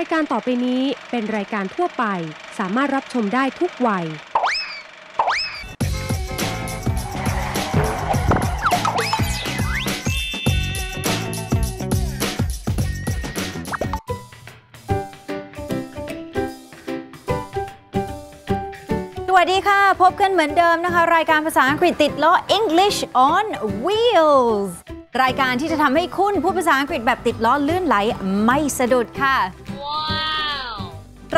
ายการต่อไปนี้เป็นรายการทั่วไป สามารถรับชมได้ทุกวัย สวัสดีค่ะ พบกันเหมือนเดิมนะคะ รายการภาษาอังกฤษติดล้อ English on Wheels รายการที่จะทำให้คุณพูดภาษาอังกฤษแบบติดล้อลื่นไหลไม่สะดุดค่ะ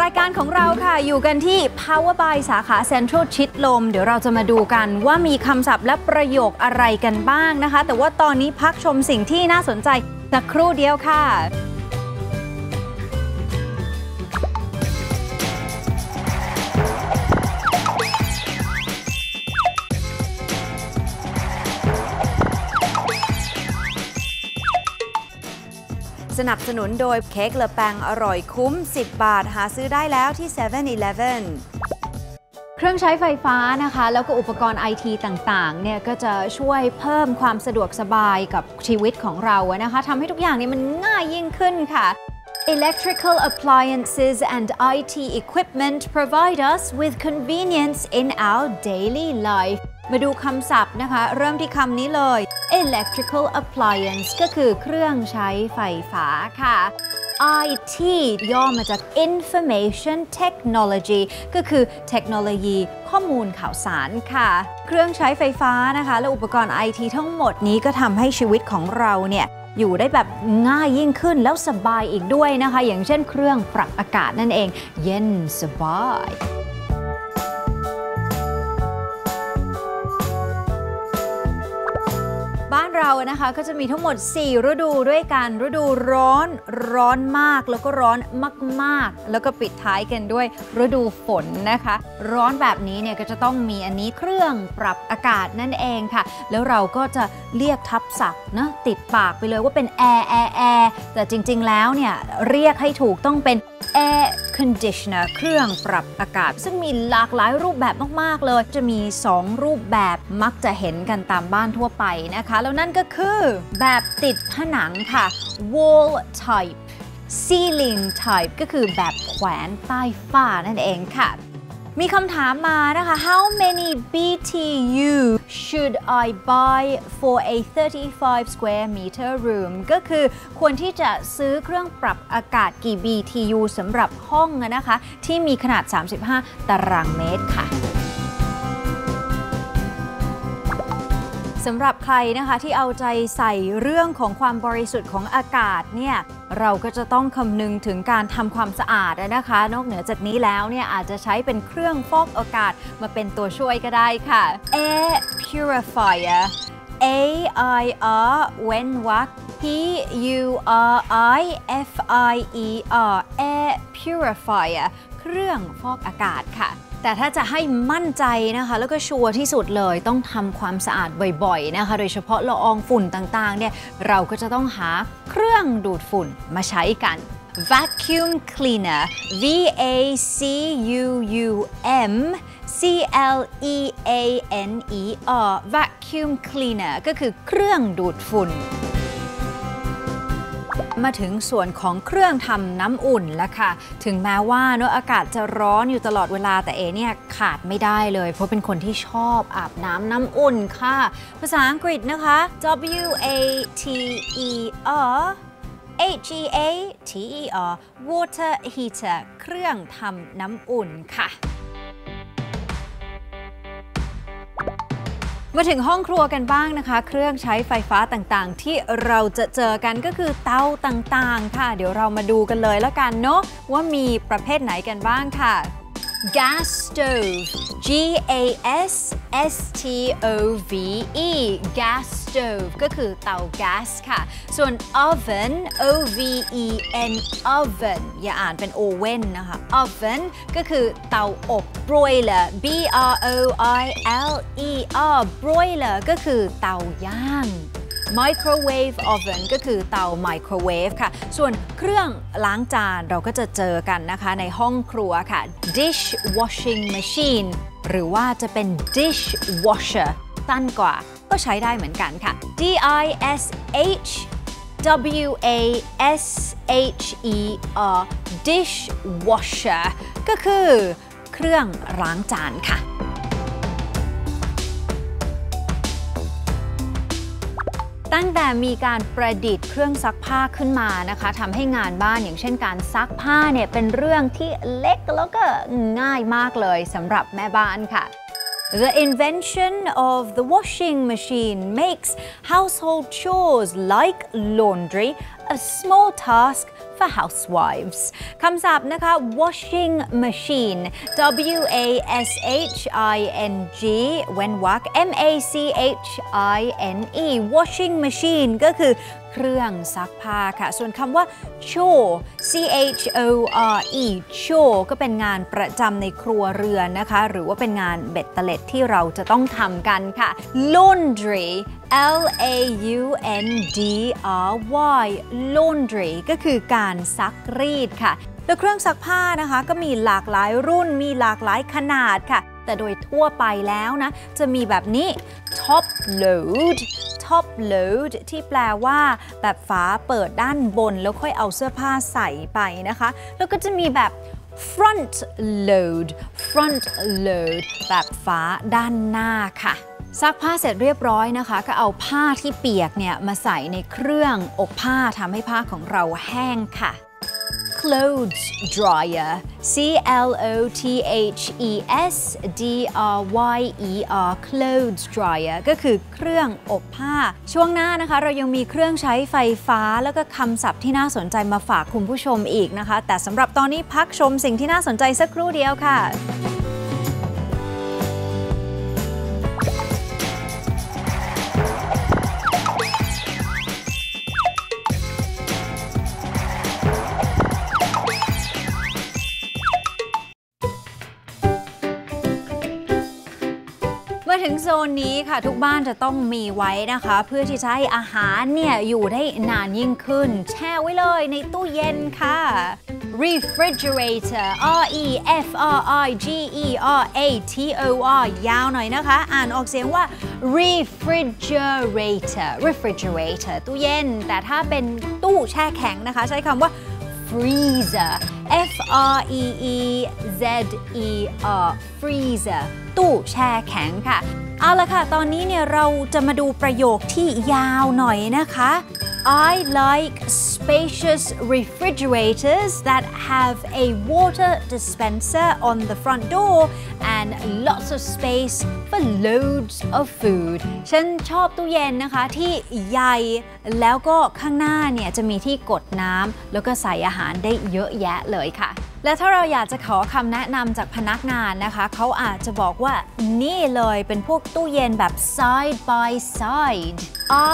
รายการของเราค่ะอยู่กันที่ Power by สาขา Central ชิดลม เดี๋ยวเราจะมาดูกันว่ามีคำศัพท์และประโยคอะไรกันบ้างนะคะ แต่ว่าตอนนี้พักชมสิ่งที่น่าสนใจสักครู่เดียวค่ะ นับสนุนโดยเค้กเลอแปงอร่อยคุ้ม 10 บาทหาซื้อได้แล้วที่7 e เ e ่ e อเครื่องใช้ไฟฟ้านะคะ แล้วก็อุปกรณ์ไอทีต่างๆเนี่ยก็จะช่วยเพิ่มความสะดวกสบายกับชีวิตของเรานะคะทำให้ทุกอย่างเนี่ยมันง่ายยิ่งขึ้นค่ะ Electrical appliances and IT equipment provide us with convenience in our daily life มาดูคำศัพท์นะคะ เริ่มที่คำนี้เลย electrical appliance ก็คือเครื่องใช้ไฟฟ้าค่ะ IT ย่อมาจาก information technology ก็คือเทคโนโลยีข้อมูลข่าวสารค่ะ เครื่องใช้ไฟฟ้านะคะ และอุปกรณ์ IT ทั้งหมดนี้ก็ทำให้ชีวิตของเราเนี่ยอยู่ได้แบบง่ายยิ่งขึ้นแล้วสบายอีกด้วยนะคะ อย่างเช่นเครื่องปรับอากาศนั่นเอง เย็นสบาย เรานะคะก็จะมีทั้งหมด 4 ฤดูด้วยกัน ฤดูร้อนร้อนมากแล้วก็ร้อนมาก ๆ แล้วก็ปิดท้ายกันด้วยฤดูฝนนะคะ ร้อนแบบนี้เนี่ยก็จะต้องมีอันนี้เครื่องปรับอากาศนั่นเองค่ะ แล้วเราก็จะเรียกทับศัพท์นะติดปากไปเลยว่าเป็นแอร์แอร์แอร์แต่จริง ๆ แล้วเนี่ยเรียกให้ถูกต้องเป็น air conditioner เครื่องปรับอากาศ ซึ่งมีหลากหลายรูปแบบมาก ๆ เลย จะมี 2 รูปแบบมักจะเห็นกันตามบ้านทั่วไปนะคะ แล้วนั่นก็คือแบบติดผนังค่ะ wall type ceiling type ก็คือแบบแขวนใต้ฝ้านั่นเองค่ะ มีคำถามมานะคะ How many BTU should I buy for a 35 square meter room ก็คือควรที่จะซื้อเครื่องปรับอากาศกี่ BTU สำหรับห้องนะคะ ที่มีขนาด 35 ตารางเมตรค่ะ สำหรับใครนะคะที่เอาใจใส่เรื่องของความบริสุทธิ์ของอากาศเนี่ยเราก็จะต้องคำนึงถึงการทำความสะอาดนะคะ นอกเหนือจากนี้แล้วเนี่ยอาจจะใช้เป็นเครื่องฟอกอากาศมาเป็นตัวช่วยก็ได้ค่ะ Air Purifier A I R เว้นวรรค P U R I F I E R Air Purifier เครื่องฟอกอากาศค่ะ แต่ถ้าจะให้มั่นใจนะคะ แล้วก็ชัวร์ที่สุดเลยต้องทำความสะอาดบ่อยๆนะคะ โดยเฉพาะละอองฝุ่นต่างๆเนี่ยเราก็จะต้องหาเครื่องดูดฝุ่นมาใช้กัน vacuum cleaner V A C U U M C L E A N E R vacuum cleaner ก็คือเครื่องดูดฝุ่น มาถึงส่วนของเครื่องทำน้ำอุ่นแล้วค่ะ ถึงแม้ว่าเนออากาศจะร้อนอยู่ตลอดเวลาแต่เอเนี่ยขาดไม่ได้เลย เพราะเป็นคนที่ชอบอาบน้ำน้ำอุ่นค่ะ ภาษาอังกฤษนะคะ W A T E R H E A T E R water heater เครื่องทำน้ำอุ่นค่ะ มาถึงห้องครัวกันบ้างนะคะ เครื่องใช้ไฟฟ้าต่างๆ ที่เราจะเจอกันก็คือเตาต่างๆ ค่ะ เดี๋ยวเรามาดูกันเลยแล้วกันเนาะว่ามีประเภทไหนกันบ้างค่ะ gas stove G A S S T O V E gas stove ก็คือเตาแก๊สค่ะ ส่วน oven O V E N oven อย่าอ่านเป็น oven นะคะ oven ก็คือเตาอบ broiler B R O I L E R broiler ก็คือเตาย่าง microwave oven ก็คือเตาไมโครเวฟค่ะ ส่วนเครื่องล้างจานเราก็จะเจอกันนะคะในห้องครัวค่ะ dish washing machine หรือว่าจะเป็น dish washer สั้นกว่าก็ใช้ได้เหมือนกันค่ะ D I S H W A S H E R dishwasher ก็คือเครื่องล้างจานค่ะ ตั้งแต่มีการประดิษฐ์เครื่องซักผ้าขึ้นมานะคะทำให้งานบ้านอย่างเช่นการซักผ้าเนี่ยเป็นเรื่องที่เล็กแล้วก็ง่ายมากเลยสำหรับแม่บ้านค่ะ The invention of the washing machine makes household chores like laundry a small task for housewives คำศัพท์นะคะ washing machine W A S H I N G เว้นวรรค M A C H I N E washing machine ก็คือ เครื่องซักผ้าค่ะ ส่วนคำว่า chore C H O R E chore ก็เป็นงานประจำในครัวเรือนนะคะ หรือว่าเป็นงานเบ็ดเตล็ดที่เราจะต้องทำกันค่ะ laundry L A U N D R Y laundry ก็คือการซักรีดค่ะแล้วเครื่องซักผ้านะคะ ก็มีหลากหลายรุ่น มีหลากหลายขนาดค่ะ แต่โดยทั่วไปแล้วนะ จะมีแบบนี้ top load top load ที่แปลว่า แบบฝาเปิดด้านบน แล้วค่อยเอาเสื้อผ้าใส่ไปนะคะ แล้วก็จะมีแบบ front load front load แบบฝาด้านหน้าค่ะซักผ้าเสร็จเรียบร้อยนะคะ ก็เอาผ้าที่เปียกเนี่ยมาใส่ในเครื่องอบผ้าทำให้ผ้าของเราแห้งค่ะ clothes dryer C L O T H E S D R Y E R clothes dryer ก็คือเครื่องอบผ้า ช่วงหน้านะคะ เรายังมีเครื่องใช้ไฟฟ้าแล้วก็คำศัพท์ที่น่าสนใจมาฝากคุณผู้ชมอีกนะคะ แต่สำหรับตอนนี้พักชมสิ่งที่น่าสนใจสักครู่เดียวค่ะ เมื่อถึงโซนนี้ค่ะทุกบ้านจะต้องมีไว้นะคะ เพื่อที่จะให้อาหารเนี่ยอยู่ได้นานยิ่งขึ้น แช่ไว้เลยในตู้เย็นค่ะ refrigerator R E F R I G E R A T O R ยาวหน่อยนะคะ อ่านออกเสียงว่า refrigerator refrigerator ตู้เย็น แต่ถ้าเป็นตู้แช่แข็งนะคะ ใช้คำว่า freezer F R E E Z E R freezer ตู้แช่แข็งค่ะ เอาละค่ะ ตอนนี้เนี่ยเราจะมาดูประโยคที่ยาวหน่อยนะคะ I like spacious refrigerators that have a water dispenser on the front door and lots of space for loads of food ฉันชอบตู้เย็นนะคะที่ใหญ่ แล้วก็ข้างหน้าเนี่ยจะมีที่กดน้ำแล้วก็ใส่อาหารได้เยอะแยะเลยค่ะ และถ้าเราอยากจะขอคำแนะนำจากพนักงานนะคะ เขาอาจจะบอกว่านี่เลยเป็นพวกตู้เย็นแบบ side by side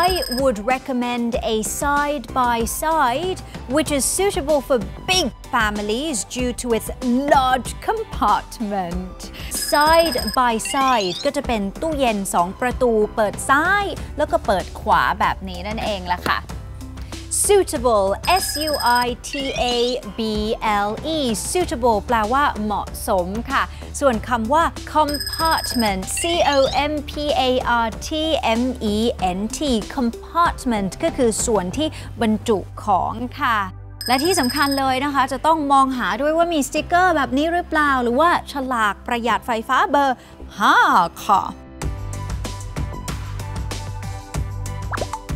I would recommend a side by side which is suitable for big families due to its large compartment side by side ก็จะเป็นตู้เย็น 2 ประตูเปิดซ้าย แล้วก็เปิดขวาแบบนี้นั่นเองล่ะค่ะ suitable S U I T A B L E suitable แปลว่าเหมาะสมค่ะ ส่วนคำว่า compartment C O M P A R T M E N T compartment ก็คือส่วนที่บรรจุของค่ะ และที่สำคัญเลยนะคะ จะต้องมองหาด้วยว่ามีสติกเกอร์แบบนี้หรือเปล่า หรือว่าฉลากประหยัดไฟฟ้าเบอร์ 5 ค่ะ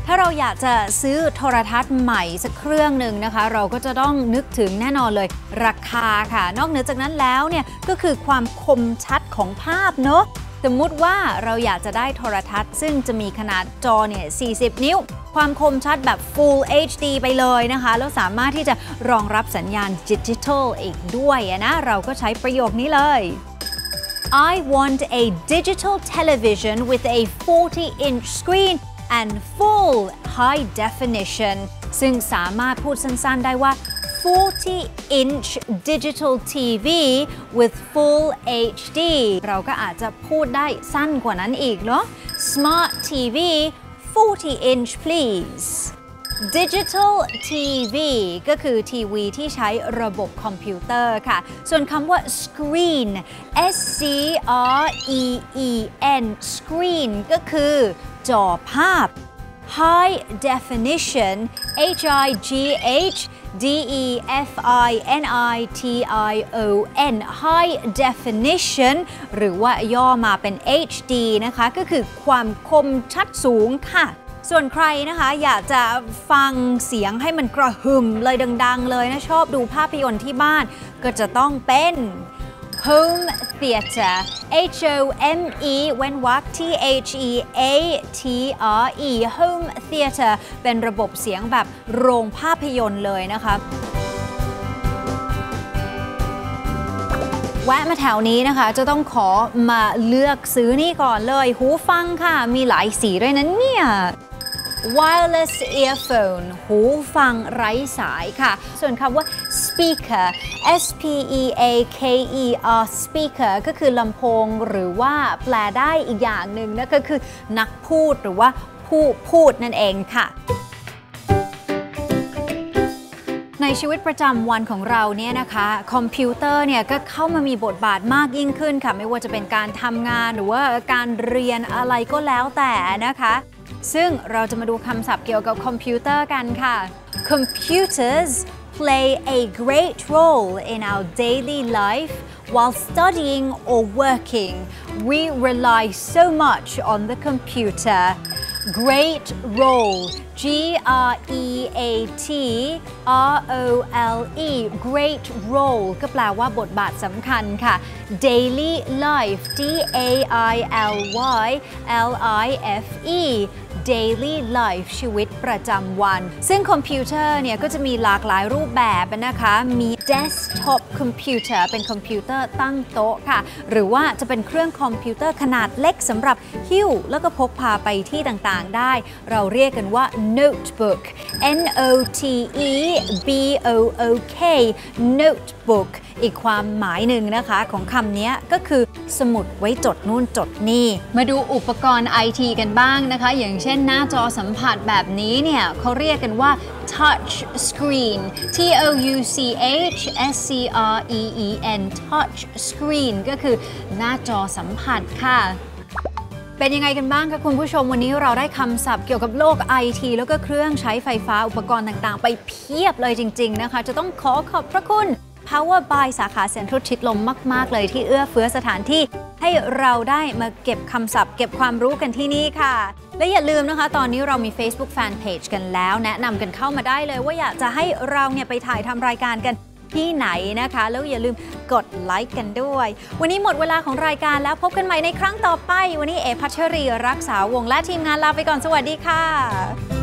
ถ้าเราอยากจะซื้อโทรทัศน์ใหม่สักเครื่องหนึ่งนะคะ เราก็จะต้องนึกถึงแน่นอนเลย ราคาค่ะ นอกเหนือจากนั้นแล้วเนี่ยก็คือความคมชัดของภาพเนอะสมมุติว่าเราอยากจะได้โทรทัศน์ ซึ่งจะมีขนาดจอเนี่ย 40 นิ้ว ความคมชัดแบบ Full HD ไปเลยนะคะ แล้วสามารถที่จะรองรับสัญญาณดิจิทัลอีกด้วยนะ เราก็ใช้ประโยคนี้เลย I want a digital television with a 40 inch screen and full high definition ซึ่งสามารถพูดสั้นๆได้ว่า 40 inch digital TV with full HD เราก็อาจจะพูดได้สั้นกว่านั้นอีกเนาะ Smart TV 40 inch please Digital TV ก็คือทีวีที่ใช้ระบบคอมพิวเตอร์ค่ะ ส่วนคำว่า screen S C R E E N screen ก็คือ จอภาพ high definition H I G H D E F I N I T I O N high definition หรือว่าย่อมาเป็น HD นะคะ ก็คือความคมชัดสูงค่ะส่วนใครนะคะอยากจะฟังเสียงให้มันกระหึ่มเลยดัง ๆ เลยนะ ชอบดูภาพยนตร์ที่บ้าน ก็จะต้องเป็น Home Theatre H O M E เว้นวรรค T H E A T R E Home Theatre เป็นระบบเสียงแบบโรงภาพยนตร์เลยนะคะแวะมาแถวนี้นะคะ จะต้องขอมาเลือกซื้อนี่ก่อนเลย หูฟังค่ะ มีหลายสีด้วยนะเนี่ย wireless earphone หูฟังไร้สายค่ะ ส่วนคำว่า speaker S P E A K E R speaker ก็คือลำโพงหรือว่าแปลได้อีกอย่างหนึ่งนะก็คือนักพูดหรือว่าผู้พูดนั่นเองค่ะในชีวิตประจำวันของเราเนี่ยนะคะคอมพิวเตอร์เนี่ยก็เข้ามามีบทบาทมากยิ่งขึ้นค่ะ ไม่ว่าจะเป็นการทำงานหรือว่าการเรียนอะไรก็แล้วแต่นะคะ ซึ่งเราจะมาดูคำศัพท์เกี่ยวกับคอมพิวเตอร์กันค่ะ Computers play a great role in our daily life while studying or working. We rely so much on the computer. Great role G R E A T R O L E Great role ก็แปลว่าบทบาทสำคัญค่ะ Daily life D A I L Y L I F E daily life ชีวิตประจำวัน ซึ่งคอมพิวเตอร์เนี่ยก็จะมีหลากหลายรูปแบบนะคะ มี desktop computer เป็นคอมพิวเตอร์ตั้งโต๊ะค่ะ หรือว่าจะเป็นเครื่องคอมพิวเตอร์ขนาดเล็กสำหรับหิ้ว แล้วก็พกพาไปที่ต่างๆได้ เราเรียกกันว่า notebook N O T E B O O K notebook อีกความหมายหนึ่งนะคะของคำนี้ก็คือสมุดไว้จดนู่นจดนี่ มาดูอุปกรณ์ IT กันบ้างนะคะ อย่างเช่นหน้าจอสัมผัสแบบนี้เนี่ยเขาเรียกกันว่า touch screen T O U C H S C R E E N touch screen ก็คือหน้าจอสัมผัสค่ะ เป็นยังไงกันบ้างคะคุณผู้ชมวันนี้เราได้คำศัพท์เกี่ยวกับโลก IT แล้วก็เครื่องใช้ไฟฟ้าอุปกรณ์ต่างๆ ไปเพียบเลยจริง ๆนะคะ จะต้องขอขอบพระคุณ Power by สาขาเซ็นทรัลชิดลมมาก ๆ เลยที่เอื้อเฟื้อสถานที่ให้เราได้มาเก็บคำศัพท์ เก็บความรู้กันที่นี่ค่ะ และอย่าลืมนะคะ ตอนนี้เรามี Facebook Fanpage กันแล้ว แนะนำกันเข้ามาได้เลยว่าอยากจะให้เราเนี่ยไปถ่ายทำรายการกัน ที่ไหนนะคะ แล้วอย่าลืมกดไลค์กันด้วย วันนี้หมดเวลาของรายการแล้วพบกันใหม่ในครั้งต่อไป วันนี้เอพัชรีรักษาวงและทีมงานลาไปก่อนสวัสดีค่ะ